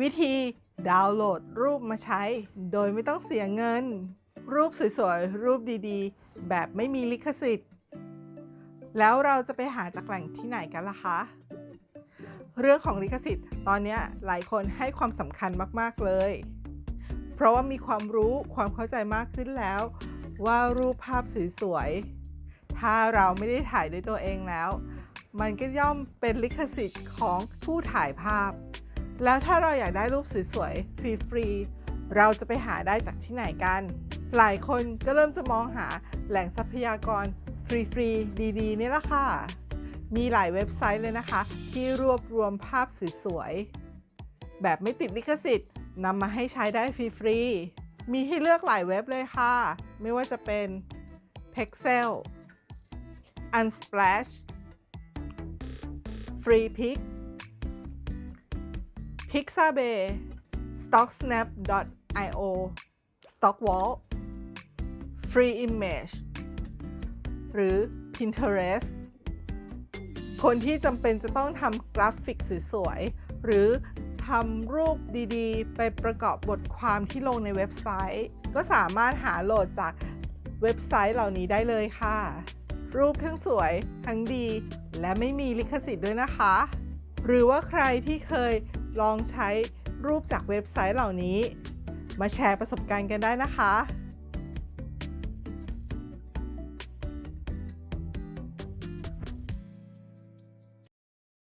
วิธีดาวน์โหลดรูปมาใช้ โดยไม่ต้องเสียเงิน รูปสวยๆ รูปดีๆ แบบไม่มีลิขสิทธิ์ แล้วเราจะไปหาจากแหล่งที่ไหนกันล่ะคะ เรื่องของลิขสิทธิ์ ตอนนี้หลายคนให้ความสำคัญมากๆเลย เพราะว่ามีความรู้ความเข้าใจมากขึ้นแล้ว ว่ารูปภาพสวยๆ ถ้าเราไม่ได้ถ่ายด้วยตัวเองแล้ว มันก็ย่อมเป็นลิขสิทธิ์ของผู้ถ่ายภาพ แล้วถ้าเราอยากได้รูปสวยๆฟรีๆเราจะไปหาได้จากที่ไหนกัน หลายคนก็เริ่มจะมองหาแหล่งทรัพยากรฟรีๆดีๆนี่แหละค่ะ มีหลายเว็บไซต์เลยนะคะ ที่รวบรวมภาพสวยๆแบบไม่ติดลิขสิทธิ์นำมาให้ใช้ได้ฟรีๆมีให้เลือกหลายเว็บเลยค่ะ ไม่ว่าจะเป็น Pexel Unsplash FreePic Pixabay StockSnap.io StockWall Free Image หรือ Pinterest คนที่จำเป็นจะต้องทำกราฟิกสวยๆ หรือทำรูปดีๆ ไปประกอบบทความที่ลงในเว็บไซต์ ก็สามารถหาโหลดจากเว็บไซต์เหล่านี้ได้เลยค่ะ รูปทั้งสวย ทั้งดี และไม่มีลิขสิทธิ์ด้วยนะคะ หรือว่าใครที่เคยลองใช้รูปจากเว็บไซต์เหล่านี้ มาแชร์ประสบการณ์กันได้นะคะ